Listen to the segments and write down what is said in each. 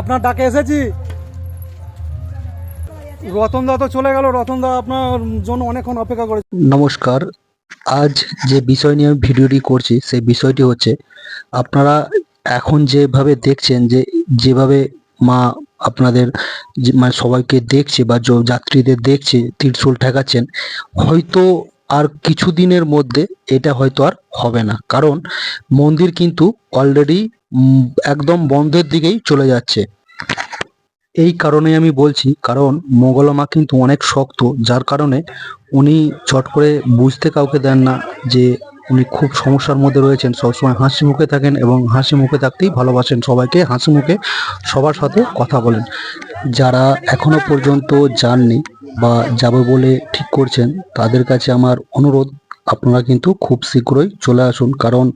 আপনার ডাকে এসেছি। রতনদা তো চলে গেল, রতনদা আপনার জন্য অনেকক্ষণ অপেক্ষা করে নমস্কার। আজ যে বিষয় নিয়ে আমি ভিডিওটি করছি, সেই বিষয়টি হচ্ছে, আপনারা এখন যেভাবে দেখছেন যে, যেভাবে মা আপনাদের মানে সবাইকে দেখছে বা যাত্রীদের দেখছে, ত্রিশূল ঠেকাচ্ছেন, হয়তো আর কিছুদিনের মধ্যে এটা হয়তো আর হবে না। কারণ মন্দির কিন্তু অলরেডি একদম বন্ধের দিকেই চলে যাচ্ছে। এই কারণে আমি বলছি, কারণ মোগলমা কিন্তু অনেক শক্ত, যার কারণে উনি চট করে বুঝতে কাউকে দেন না যে উনি খুব সমস্যার মধ্যে রয়েছেন। সবসময় হাসি মুখে থাকেন এবং হাসি মুখে থাকতেই ভালোবাসেন সবাইকে, হাসি মুখে সবার সাথে কথা বলেন। যারা এখনও পর্যন্ত যাননি বা যাবে বলে ঠিক করছেন, তাদের কাছে আমার অনুরোধ আপনারা কিন্তু খুব শীঘ্রই চলে আসুন, কারণ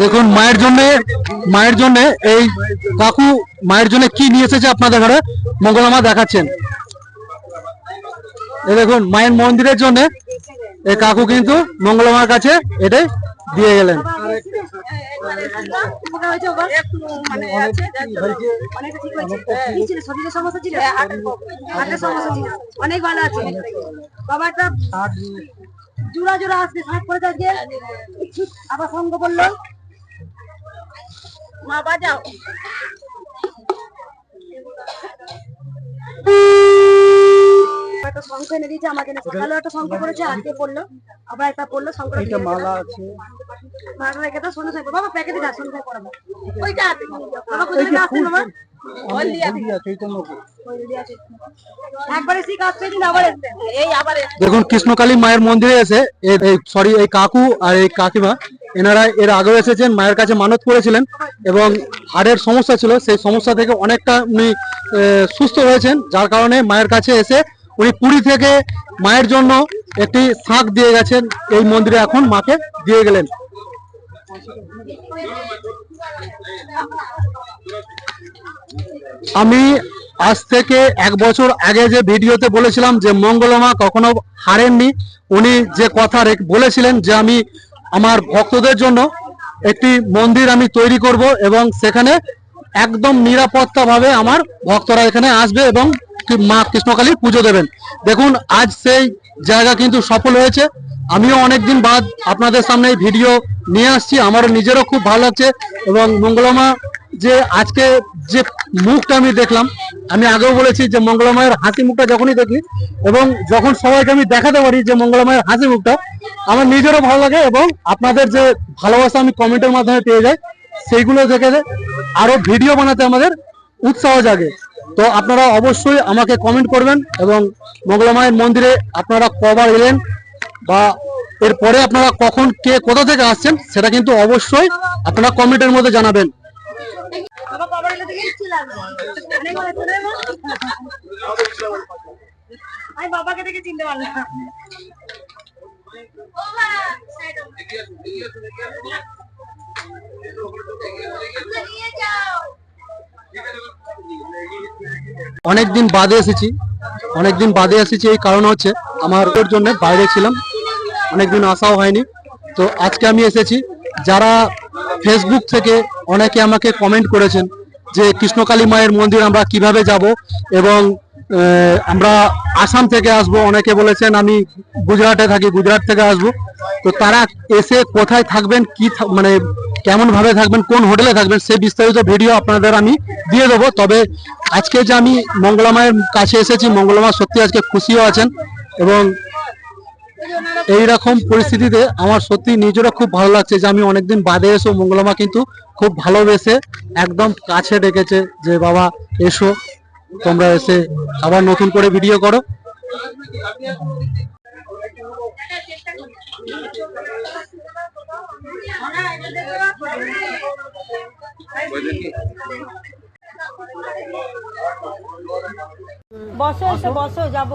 দেখুন, মায়ের জন্য মায়ের জন্য এই কাকু মায়ের জন্য কি নিয়ে এসেছে আপনাদের ঘরে? মঙ্গলমা দেখাচ্ছেন। এই দেখুন, মায়ের মন্দিরের জন্য এই কাকু কিন্তু মঙ্গলমার কাছে এটাই দিয়ে গেলেন। অনেক ভালো আছে। বাবা জোড়া জোড়া আসছে সাত করে আজকে। আবার সঙ্গ বলল। মা বাজাও। শঙ্খ এনে দিয়েছে আমার জন্য সকালেও একটা শঙ্খ করেছে আজকে পড়ল। আবার একটা পড়ল শঙ্খ মালা আছে। মালা রেখে দাও সন্ধ্যা থাকবে বাবা প্যাকেটে যা সন্ধ্যা পড়াবো ওইটা আছে বাবা কোথায় আসছে বাবা দেখুন কৃষ্ণকালী মায়ের মন্দিরে এসে সরি এই কাকু আর এই কাকিমা এনারা এর আগেও এসেছেন মায়ের কাছে মানত করেছিলেন এবং হাড়ের সমস্যা ছিল। সেই সমস্যা থেকে অনেকটা উনি আহ, সুস্থ হয়েছেন যার কারণে মায়ের কাছে এসে উনি পুরী থেকে মায়ের জন্য একটি শাঁখ দিয়ে গেছেন। এই মন্দিরে এখন মাকে দিয়ে গেলেন। আমি আজ থেকে এক বছর আগে যে ভিডিওতে বলেছিলাম যে মঙ্গলমা কখনো হারেননি, উনি যে কথা বলেছিলেন যে আমি আমার ভক্তদের জন্য একটি মন্দির আমি তৈরি করব এবং সেখানে একদম নিরাপত্তা ভাবে আমার ভক্তরা এখানে আসবে এবং মা কৃষ্ণকালীর পুজো দেবেন। দেখুন, আজ সেই জায়গা কিন্তু সফল হয়েছে। আমিও অনেকদিন বাদ আপনাদের সামনে এই ভিডিও নিয়ে আসছি। আমারও নিজেরও খুব ভালো লাগছে। এবং মঙ্গলমা যে আজকে যে মুখটা আমি দেখলাম, আমি আগেও বলেছি যে মঙ্গলমায়ের হাসি মুখটা যখনই দেখি, এবং যখন সবাইকে আমি দেখাতে পারি যে মঙ্গলমায়ের হাসি মুখটা, আমার নিজেরও ভালো লাগে এবং আপনাদের যে ভালোবাসা আমি কমেন্টের মাধ্যমে পেয়ে যাই, সেইগুলো দেখে আরও ভিডিও বানাতে আমাদের উৎসাহ জাগে। তো আপনারা অবশ্যই আমাকে কমেন্ট করবেন এবং মঙ্গলমায়ের মন্দিরে আপনারা কবার এলেন বা এরপরে আপনারা কখন কে কোথা থেকে আসছেন সেটা কিন্তু অবশ্যই আপনারা কমেন্টের মধ্যে জানাবেন। আমি বাবাকে দেখে চিনতে পারলাম। অনেকদিন বাদে এসেছি। অনেকদিন বাদে এসেছি, এই কারণ হচ্ছে আমার ওর জন্য বাইরে ছিলাম। অনেকদিন আসাও হয়নি। তো আজকে আমি এসেছি। যারা ফেসবুক থেকে অনেকে আমাকে কমেন্ট করেছেন যে কৃষ্ণকালী মায়ের মন্দির আমরা কীভাবে যাব এবং আমরা আসাম থেকে আসব। অনেকে বলেছেন আমি গুজরাটে থাকি, গুজরাট থেকে আসব। তো তারা এসে কোথায় থাকবেন, কি মানে কেমন ভাবে থাকবেন, কোন হোটেলে থাকবেন, সে বিস্তারিত ভিডিও আপনাদের আমি দিয়ে দেবো। তবে আজকে যে আমি মঙ্গলা মায়ের কাছে এসেছি, মঙ্গলা মা সত্যি আজকে খুশিও আছেন এবং এই রকম পরিস্থিতিতে আমার সত্যি নিজেরও খুব ভালো লাগছে যে আমি অনেকদিন বাদে এসো মঙ্গলমা কিন্তু খুব ভালোবেসে একদম কাছে ডেকেছে যে, বাবা, এসো, তোমরা এসে আবার নতুন করে ভিডিও করো। বসো এসো বসো যাব।